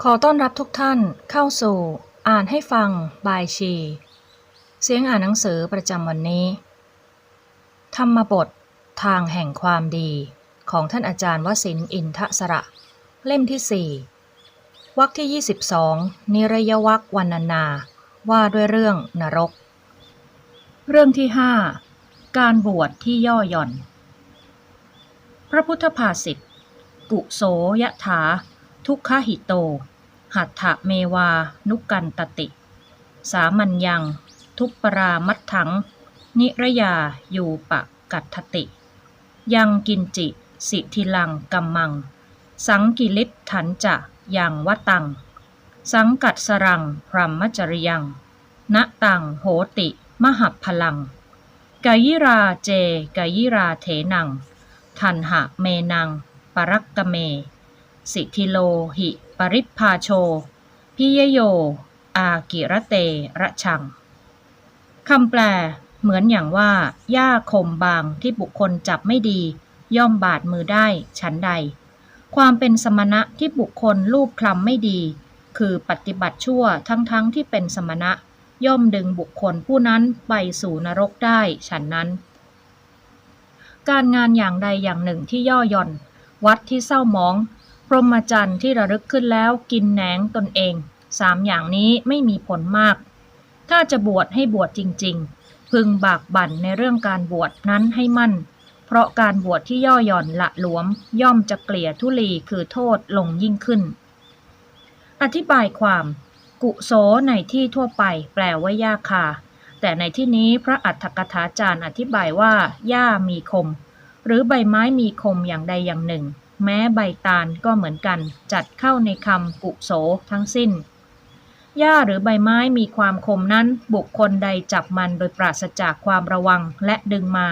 ขอต้อนรับทุกท่านเข้าสู่ อ่านให้ฟังบายชี เสียงอ่านหนังสือประจำวันนี้ ธรรมบท ทางแห่งความดีของท่านอาจารย์วสินอินทสระ เล่มที่4วรรคที่ 22 นิรยวรรควรรณนา ว่าด้วยเรื่องนรก เรื่องที่ 5 การบวชที่ย่อหย่อน พระพุทธภาษิต กุโสยะถา ทุกขหิโต หัตถเมวา นุกันตติ สามัญยัง ทุปปรามัตถัง นิระยาอยู่ปะกัตถติ ยังกินจิ สิทิลังกัมมัง สังกิลิตถันจะยังวตัง สังกัดสรังพรหมจริยังณตังโหติ มหับพลังกายิราเจกายิราเถนัง ทันหะเมนัง ปรักกเม สิทิโลหิปริพาโช พิยโย อากิระเตระชัง คำแปล เหมือนอย่างว่าหญ้าคมบางที่บุคคลจับไม่ดี ย่อมบาดมือได้ฉันใด ความเป็นสมณะที่บุคคลลูบคลำไม่ดี คือปฏิบัติชั่วทั้งๆทที่เป็นสมณะ ย่อมดึงบุคคลผู้นั้นไปสู่นรกได้ฉันนั้น การงานอย่างใดอย่างหนึ่งที่ย่อหย่อนวัดที่เศร้ามอง รหมจรรย์ที่ระลึกขึ้นแล้วกินแหนงตนเองสามอย่างนี้ไม่มีผลมาก ถ้าจะบวชให้บวชจริง ๆ พึงบากบั่นในเรื่องการบวชนั้นให้มั่น เพราะการบวชที่ย่อหย่อนละหลวม ย่อมจะเกลี่ยทุลีคือโทษลงยิ่งขึ้น อธิบายความ กุโสในที่ทั่วไปแปลว่าหญ้าคา แต่ในที่นี้พระอัฏฐกถาจารย์อธิบายว่าหญ้ามีคม หรือใบไม้มีคมอย่างใดอย่างหนึ่ง แม้ใบตาลก็เหมือนกัน จัดเข้าในคำกุโสทั้งสิ้น หญ้าหรือใบไม้มีความคมนั้น บุคคลใดจับมันโดยปราศจากความระวังและดึงมา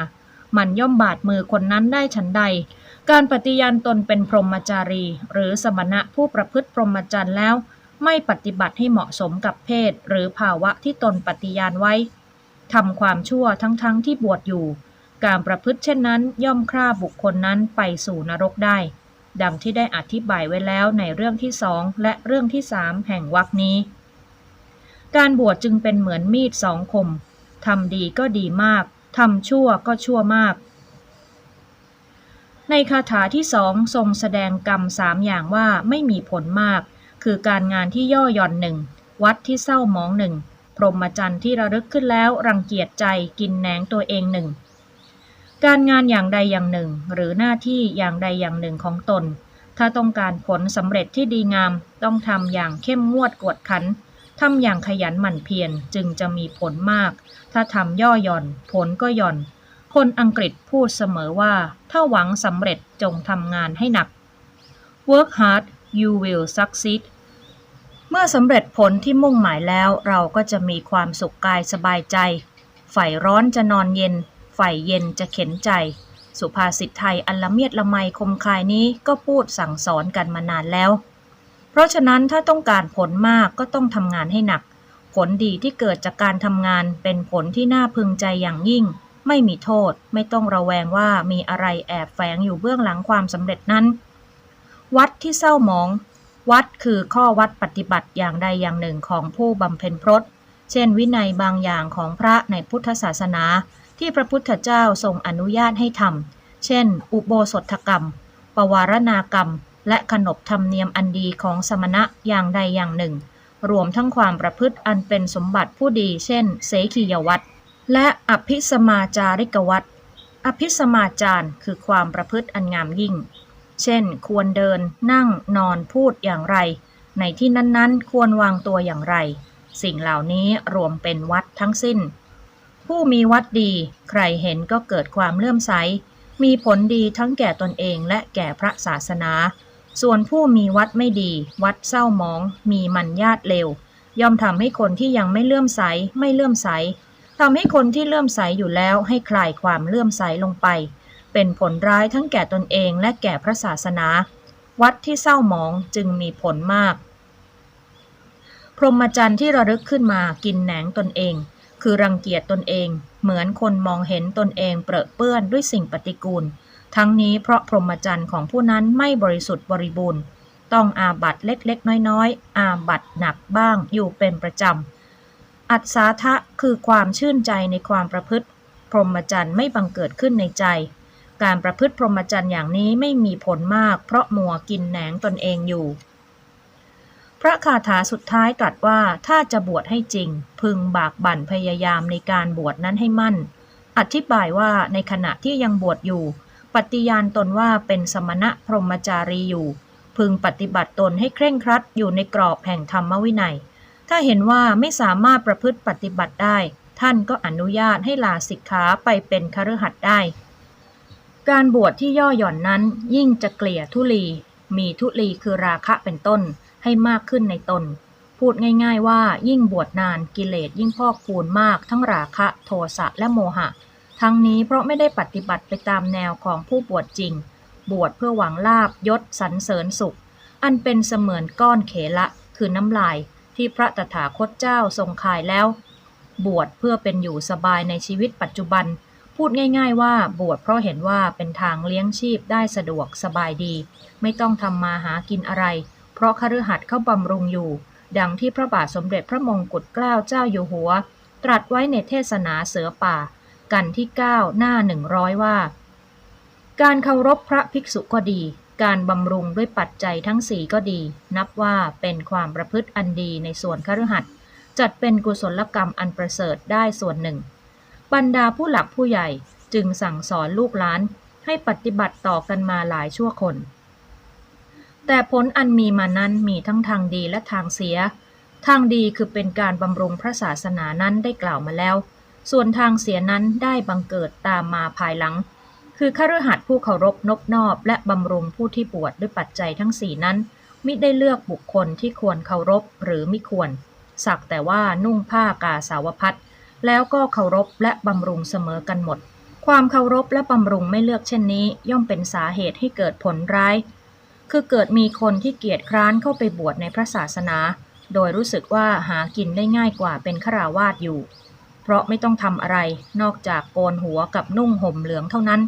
มันย่อมบาดมือคนนั้นได้ฉันใด การปฏิญาณตนเป็นพรหมจารี หรือสมณะผู้ประพฤติพรหมจรรย์แล้ว ไม่ปฏิบัติให้เหมาะสมกับเพศ หรือภาวะที่ตนปฏิญาณไว้ทำความชั่วทั้งๆทที่บวชอยู่การประพฤติเช่นนั้นย่อมฆ่าบุคคลนั้นไปสู่นรกได้ ดังที่ได้อธิบายไว้แล้วในเรื่องที่สองและเรื่องที่สามแห่งวรรคนี้ การบวชจึงเป็นเหมือนมีดสองคมทำดีก็ดีมากทำชั่วก็ชั่วมาก ในคาถาที่สองทรงแสดงกรรมสามอย่างว่าไม่มีผลมาก คือการงานที่ย่อหย่อนหนึ่งวัดที่เศร้าหมองหนึ่งพรหมจรรย์ที่ระลึกขึ้นแล้วรังเกียจใจกินแหนงตัวเองหนึ่ง การงานอย่างใดอย่างหนึ่ง หรือหน้าที่อย่างใดอย่างหนึ่งของตน ถ้าต้องการผลสำเร็จที่ดีงาม ต้องทำอย่างเข้มงวดกวดขันทำอย่างขยันหมั่นเพียรจึงจะมีผลมาก ถ้าทำย่อหย่อน ผลก็หย่อน คนอังกฤษพูดเสมอว่า ถ้าหวังสำเร็จจงทำงานให้หนัก work hard you will succeed เมื่อสำเร็จผลที่มุ่งหมายแล้วเราก็จะมีความสุขกายสบายใจ ฝ่ร้อนจะนอนเย็น ใฝ่เย็นจะเข็นใจ สุภาษิตไทยอันละเมียดละไมคมคายนี้ก็พูดสั่งสอนกันมานานแล้ว เพราะฉะนั้นถ้าต้องการผลมากก็ต้องทำงานให้หนัก ผลดีที่เกิดจากการทำงานเป็นผลที่น่าพึงใจอย่างยิ่ง ไม่มีโทษ ไม่ต้องระแวงว่ามีอะไรแอบแฝงอยู่เบื้องหลังความสำเร็จนั้น วัดที่เศร้าหมอง วัดคือข้อวัดปฏิบัติอย่างใดอย่างหนึ่งของผู้บำเพ็ญพรตเช่นวินัยบางอย่างของพระในพุทธศาสนา ที่พระพุทธเจ้าทรงอนุญาตให้ทำ เช่น อุโบสถกรรม ปวารณากรรม และขนบธรรมเนียมอันดีของสมณะอย่างใดอย่างหนึ่ง รวมทั้งความประพฤติอันเป็นสมบัติผู้ดี เช่น เสขียวัตรและอภิสมาจาริกวัตรอภิสมาจารคือความประพฤติอันงามยิ่ง เช่น ควรเดิน นั่ง นอน พูดอย่างไร ในที่นั้นๆ ควรวางตัวอย่างไร สิ่งเหล่านี้รวมเป็นวัดทั้งสิ้น ผู้มีวัดดี ใครเห็นก็เกิดความเลื่อมใส มีผลดีทั้งแก่ตนเองและแก่พระศาสนา ส่วนผู้มีวัดไม่ดี วัดเศร้ามอง มีมันญาติเลวย่อมทำให้คนที่ยังไม่เลื่อมใสไม่เลื่อมใสทำให้คนที่เลื่อมใสอยู่แล้วให้คลายความเลื่อมใสลงไป เป็นผลร้ายทั้งแก่ตนเองและแก่พระศาสนา วัดที่เศร้าหมองจึงมีผลมาก พรหมจรรย์ที่ระลึกขึ้นมากินแหนงตนเอง คือรังเกียจตนเอง เหมือนคนมองเห็นตนเองเปรอะเปื้อนด้วยสิ่งปฏิกูล ทั้งนี้เพราะพรหมจรรย์ของผู้นั้นไม่บริสุทธิ์บริบูรณ์ ต้องอาบัตเล็กๆ น้อยๆ อาบัตหนักบ้างอยู่เป็นประจำ อัศาทะคือความชื่นใจในความประพฤติ พรหมจรรย์ไม่บังเกิดขึ้นในใจ การประพฤติพรหมจรรย์อย่างนี้ไม่มีผลมาก เพราะมัวกินแหนงตนเองอยู่ พระคาถาสุดท้ายตรัสว่าถ้าจะบวชให้จริง พึงบากบั่นพยายามในการบวชนั้นให้มั่น อธิบายว่าในขณะที่ยังบวชอยู่ ปฏิญาณตนว่าเป็นสมณะพรหมจารีอยู่ พึงปฏิบัติตนให้เคร่งครัดอยู่ในกรอบแห่งธรรมวินัย ถ้าเห็นว่าไม่สามารถประพฤติปฏิบัติได้ ท่านก็อนุญาตให้ลาสิกขาไปเป็นคฤหัสถ์ได้ การบวชที่ย่อหย่อนนั้นยิ่งจะเกลี่ยทุลี มีทุลีคือราคะเป็นต้น ให้มากขึ้นในตน พูดง่ายๆว่ายิ่งบวชนานกิเลสยิ่งพอกพูนมากทั้งราคะ โทสะและโมหะ ทั้งนี้เพราะไม่ได้ปฏิบัติไปตามแนวของผู้บวชจริง บวชเพื่อหวังลาบยศสรรเสริญสุข อันเป็นเสมือนก้อนเขละ คือน้ำลาย ที่พระตถาคตเจ้าทรงขายแล้ว บวชเพื่อเป็นอยู่สบายในชีวิตปัจจุบัน พูดง่ายๆว่าบวชเพราะเห็นว่าเป็นทางเลี้ยงชีพได้สะดวกสบายดี ไม่ต้องทำมาหากินอะไร เพราะคฤหัสถ์เข้าบำรุงอยู่ ดังที่พระบาทสมเด็จพระมงกุฎเกล้าเจ้าอยู่หัว ตรัสไว้ในเทศนาเสือป่า กันที่ 9 หน้า 100 ว่า การเคารพพระภิกษุก็ดี การบำรุงด้วยปัจจัยทั้งสี่ก็ดี นับว่าเป็นความประพฤติอันดีในส่วนคฤหัสถ์จัดเป็นกุศลกรรมอันประเสริฐได้ส่วนหนึ่ง บรรดาผู้หลักผู้ใหญ่จึงสั่งสอนลูกหลานให้ปฏิบัติต่อกันมาหลายชั่วคน แต่ผลอันมีมานั้นมีทั้งทางดีและทางเสีย ทางดีคือเป็นการบำรุงพระศาสนานั้นได้กล่าวมาแล้ว ส่วนทางเสียนั้นได้บังเกิดตามมาภายหลัง คือคฤหัสผู้เคารพนบนอบ และบำรุงผู้ที่บวชดด้วยปัจจัยทั้งสี่นั้น มิได้เลือกบุคคลที่ควรเคารพหรือไม่ควร สักแต่ว่านุ่งผ้ากาสาวพัดแล้วก็เคารพและบำรุงเสมอกันหมด ความเคารพและบำรุงไม่เลือกเช่นนี้ ย่อมเป็นสาเหตุให้เกิดผลร้าย คือเกิดมีคนที่เกียจคร้านเข้าไปบวชในพระศาสนา โดยรู้สึกว่าหากินได้ง่ายกว่าเป็นขราวาสอยู่ เพราะไม่ต้องทำอะไรนอกจากโกนหัวกับนุ่งห่มเหลืองเท่านั้น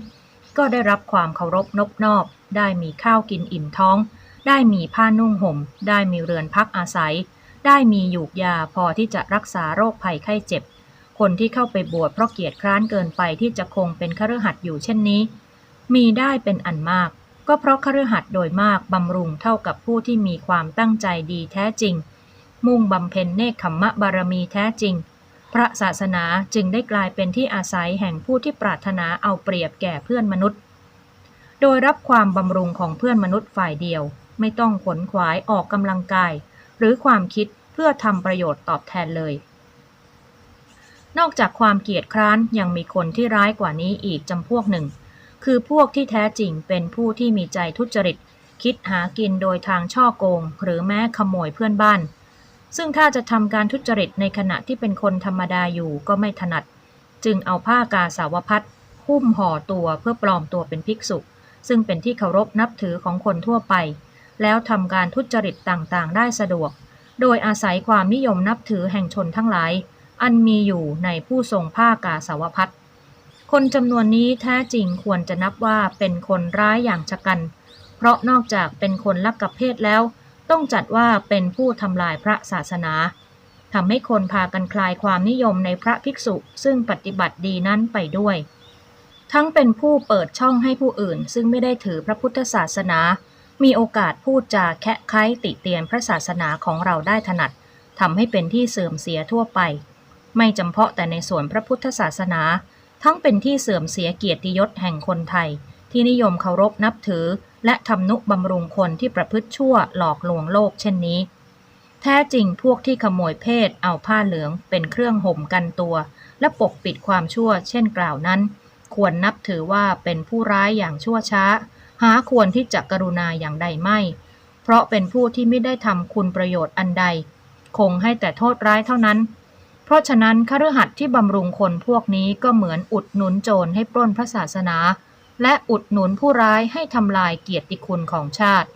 ก็ได้รับความเคารพนบนอบ ได้มีข้าวกินอิ่มท้อง ได้มีผ้านุ่งห่ม ได้มีเรือนพักอาศัย ได้มีหยูกยาพอที่จะรักษาโรคภัยไข้เจ็บ คนที่เข้าไปบวชเพราะเกียจคร้านเกินไปที่จะคงเป็นคฤหัสอยู่เช่นนี้ มีได้เป็นอันมาก ก็เพราะคฤหัสถ์โดยมากบำรุงเท่ากับผู้ที่มีความตั้งใจดีแท้จริง มุ่งบำเพ็ญเนคขมมะบารมีแท้จริง พระศาสนาจึงได้กลายเป็นที่อาศัยแห่งผู้ที่ปรารถนาเอาเปรียบแก่เพื่อนมนุษย์ โดยรับความบำรุงของเพื่อนมนุษย์ฝ่ายเดียว ไม่ต้องขนขวายออกกำลังกาย หรือความคิดเพื่อทำประโยชน์ตอบแทนเลย นอกจากความเกียจคร้านยังมีคนที่ร้ายกว่านี้อีกจำพวกหนึ่ง คือพวกที่แท้จริงเป็นผู้ที่มีใจทุจริต คิดหากินโดยทางช่อโกง หรือแม้ขโมยเพื่อนบ้าน ซึ่งถ้าจะทำการทุจริตในขณะที่เป็นคนธรรมดาอยู่ก็ไม่ถนัด จึงเอาผ้ากาสาวพัดหุ้มห่อตัวเพื่อปลอมตัวเป็นภิกษุ ซึ่งเป็นที่เคารพนับถือของคนทั่วไป แล้วทำการทุจริตต่างๆ ได้สะดวก โดยอาศัยความนิยมนับถือแห่งชนทั้งหลาย อันมีอยู่ในผู้ทรงผ้ากาสาวพัด คนจำนวนนี้แท้จริงควรจะนับว่าเป็นคนร้ายอย่างชะกัน เพราะนอกจากเป็นคนลักกับเพศแล้ว ต้องจัดว่าเป็นผู้ทำลายพระศาสนาทำให้คนพากันคลายความนิยมในพระภิกษุ ซึ่งปฏิบัติดีนั้นไปด้วย ทั้งเป็นผู้เปิดช่องให้ผู้อื่น ซึ่งไม่ได้ถือพระพุทธศาสนา มีโอกาสพูดจาแคะไค้ติเตียนพระศาสนาของเราได้ถนัดทำให้เป็นที่เสื่อมเสียทั่วไป ไม่จำเพาะแต่ในส่วนพระพุทธศาสนา ทั้งเป็นที่เสื่อมเสียเกียรติยศแห่งคนไทย ที่นิยมเคารพนับถือ และทำนุบำรุงคนที่ประพฤติชั่วหลอกลวงโลกเช่นนี้ แท้จริงพวกที่ขโมยเพศเอาผ้าเหลืองเป็นเครื่องห่มกันตัว และปกปิดความชั่วเช่นกล่าวนั้น ควรนับถือว่าเป็นผู้ร้ายอย่างชั่วช้า หาควรที่จะกรุณาอย่างใดไม่ เพราะเป็นผู้ที่ไม่ได้ทำคุณประโยชน์อันใด คงให้แต่โทษร้ายเท่านั้น เพราะฉะนั้นคฤหัสถ์ที่บำรุงคนพวกนี้ก็เหมือนอุดหนุนโจรให้ปล้นพระศาสนา และอุดหนุนผู้ร้ายให้ทำลายเกียรติคุณของชาติ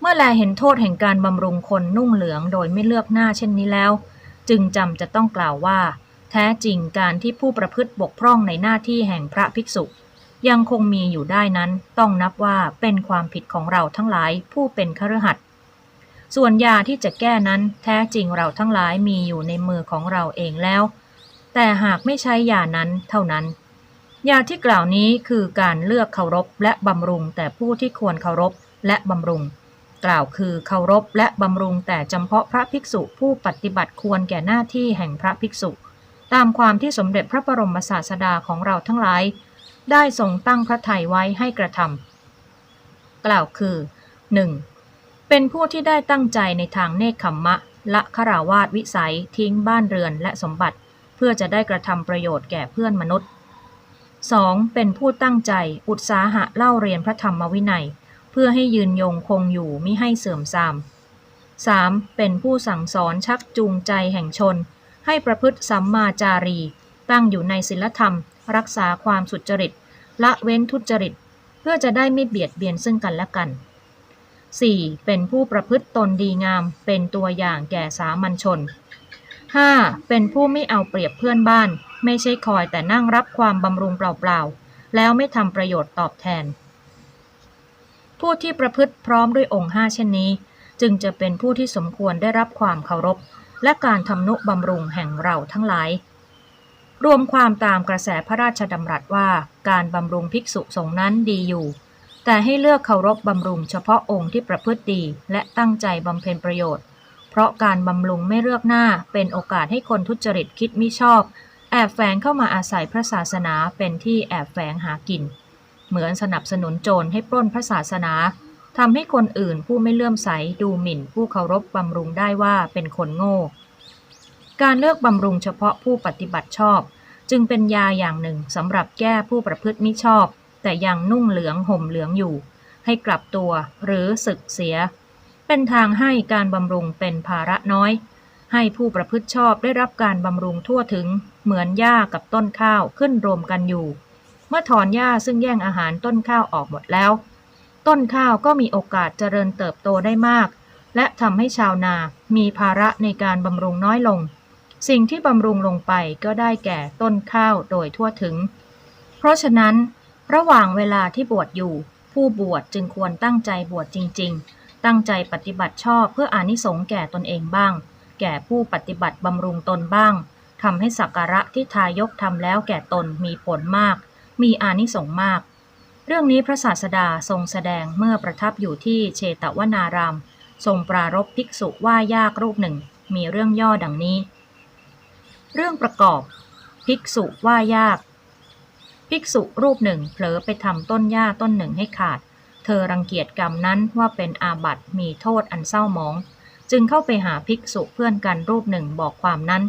เมื่อแลเห็นโทษแห่งการบำรุงคนนุ่งเหลืองโดยไม่เลือกหน้าเช่นนี้แล้ว จึงจำจะต้องกล่าวว่า แท้จริงการที่ผู้ประพฤติบกพร่องในหน้าที่แห่งพระภิกษุ ยังคงมีอยู่ได้นั้นต้องนับว่าเป็นความผิดของเราทั้งหลายผู้เป็นคฤหัสถ์ ส่วนยาที่จะแก้นั้นแท้จริงเราทั้งหลายมีอยู่ในมือของเราเองแล้ว แต่หากไม่ใช้ยานั้นเท่านั้น ยาที่กล่าวนี้คือการเลือกเคารพและบำรุงแต่ผู้ที่ควรเคารพและบำรุง กล่าวคือเคารพและบำรุงแต่จำเพาะพระภิกษุผู้ปฏิบัติควรแก่หน้าที่แห่งพระภิกษุ ตามความที่สมเด็จพระบรมศาสดาของเราทั้งหลาย ได้ทรงตั้งพระทัยไว้ให้กระทำกล่าวคือ 1. เป็นผู้ที่ได้ตั้งใจในทางเนคขมมะ ละคราวาสวิสัยทิ้งบ้านเรือนและสมบัติ เพื่อจะได้กระทำประโยชน์แก่เพื่อนมนุษย์ 2. เป็นผู้ตั้งใจอุตสาหะเล่าเรียนพระธรรมวินัย เพื่อให้ยืนยงคงอยู่มิให้เสื่อมทราม 3. เป็นผู้สั่งสอนชักจูงใจแห่งชน ให้ประพฤติสัมมาจารี ตั้งอยู่ในศีลธรรม รักษาความสุจริต ละเว้นทุจริต เพื่อจะได้ไม่เบียดเบียนซึ่งกันและกัน 4. เป็นผู้ประพฤติตนดีงาม เป็นตัวอย่างแก่สามัญชน 5. เป็นผู้ไม่เอาเปรียบเพื่อนบ้าน ไม่ใช่คอยแต่นั่งรับความบำรุงเปล่าๆ แล้วไม่ทำประโยชน์ตอบแทน ผู้ที่ประพฤติพร้อมด้วยองค์ห้าเช่นนี้ จึงจะเป็นผู้ที่สมควรได้รับความเคารพ และการทำนุบำรุงแห่งเราทั้งหลาย รวมความตามกระแสพระราชดำรัสว่า การบำรุงภิกษุสงฆ์นั้นดีอยู่ แต่ให้เลือกเคารพบำรุงเฉพาะองค์ที่ประพฤติดีและตั้งใจบำเพ็ญประโยชน์ เพราะการบำรุงไม่เลือกหน้าเป็นโอกาสให้คนทุจริตคิดมิชอบ แอบแฝงเข้ามาอาศัยพระศาสนาเป็นที่แอบแฝงหากิน เหมือนสนับสนุนโจรให้ปล้นพระศาสนาทำให้คนอื่นผู้ไม่เลื่อมใสดูหมิ่นผู้เคารพบำรุงได้ว่าเป็นคนโง่ การเลือกบำรุงเฉพาะผู้ปฏิบัติชอบ จึงเป็นยาอย่างหนึ่งสำหรับแก้ผู้ประพฤติมิชอบ แต่ยังนุ่งเหลืองห่มเหลืองอยู่ ให้กลับตัวหรือศึกเสีย เป็นทางให้การบำรุงเป็นภาระน้อย ให้ผู้ประพฤติชอบได้รับการบำรุงทั่วถึง เหมือนหญ้ากับต้นข้าวขึ้นรวมกันอยู่ เมื่อถอนหญ้าซึ่งแย่งอาหารต้นข้าวออกหมดแล้ว ต้นข้าวก็มีโอกาสเจริญเติบโตได้มาก และทำให้ชาวนามีภาระในการบำรุงน้อยลงสิ่งที่บำรุงลงไปก็ได้แก่ต้นข้าวโดยทั่วถึง เพราะฉะนั้น ระหว่างเวลาที่บวชอยู่ ผู้บวชจึงควรตั้งใจบวชจริง ๆ ตั้งใจปฏิบัติชอบเพื่ออานิสงส์แก่ตนเองบ้าง แก่ผู้ปฏิบัติบำรุงตนบ้างทำให้สักการะที่ทายกทำแล้วแก่ตนมีผลมาก มีอานิสงส์มาก เรื่องนี้พระศาสดาทรงแสดงเมื่อประทับอยู่ที่เชตวนาราม ทรงปรารบภิกษุว่ายากรูปหนึ่ง มีเรื่องย่อดังนี้ เรื่องประกอบ ภิกษุว่ายาก ภิกษุรูปหนึ่งเผลอไปทำต้นหญ้าต้นหนึ่งให้ขาด เธอรังเกียจกรรมนั้นว่าเป็นอาบัติมีโทษอันเศร้าหมอง จึงเข้าไปหาภิกษุเพื่อนกันรูปหนึ่งบอกความนั้น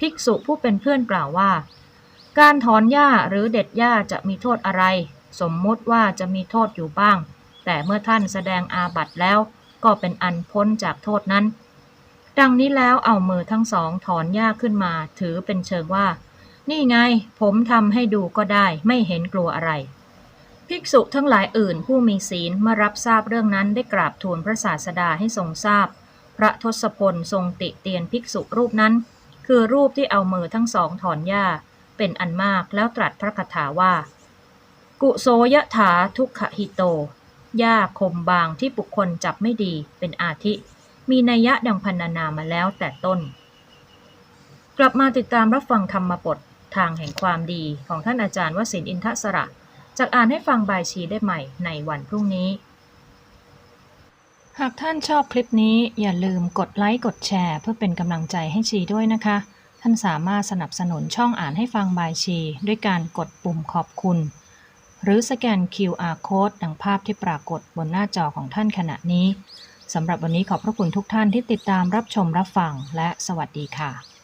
ภิกษุผู้เป็นเพื่อนกล่าวว่า การถอนหญ้าหรือเด็ดหญ้าจะมีโทษอะไร สมมุติว่าจะมีโทษอยู่บ้าง แต่เมื่อท่านแสดงอาบัติแล้ว ก็เป็นอันพ้นจากโทษนั้น ดังนี้แล้วเอามือทั้งสองถอนหญ้าขึ้นมา ถือเป็นเชิงว่า นี่ไง ผมทำให้ดูก็ได้ ไม่เห็นกลัวอะไร ภิกษุทั้งหลายอื่นผู้มีศีลเมื่อรับทราบเรื่องนั้นได้กราบทูลพระศาสดาให้ทรงทราบพระทศพลทรงติเตียนภิกษุรูปนั้น คือรูปที่เอามือทั้งสองถอนหญ้า เป็นอันมากแล้วตรัสพระคาถาว่า กุโสยะถาทุกขหิโตหญ้าคมบางที่บุคคลจับไม่ดีเป็นอาทิ มีนัยยะดังพันนานามาแล้วแต่ต้น กลับมาติดตามรับฟังธรรมบท ทางแห่งความดีของท่านอาจารย์วสินอินทสระจากอ่านให้ฟังบายชีได้ใหม่ในวันพรุ่งนี้ หากท่านชอบคลิปนี้อย่าลืมกดไลค์กดแชร์เพื่อเป็นกำลังใจให้ชีด้วยนะคะ ท่านสามารถสนับสนุนช่องอ่านให้ฟังบายชี ด้วยการกดปุ่มขอบคุณ หรือสแกน QR Code ดังภาพที่ปรากฏบนหน้าจอของท่านขณะนี้สำหรับวันนี้ขอบพระคุณทุกท่านที่ติดตามรับชมรับฟังและสวัสดีค่ะ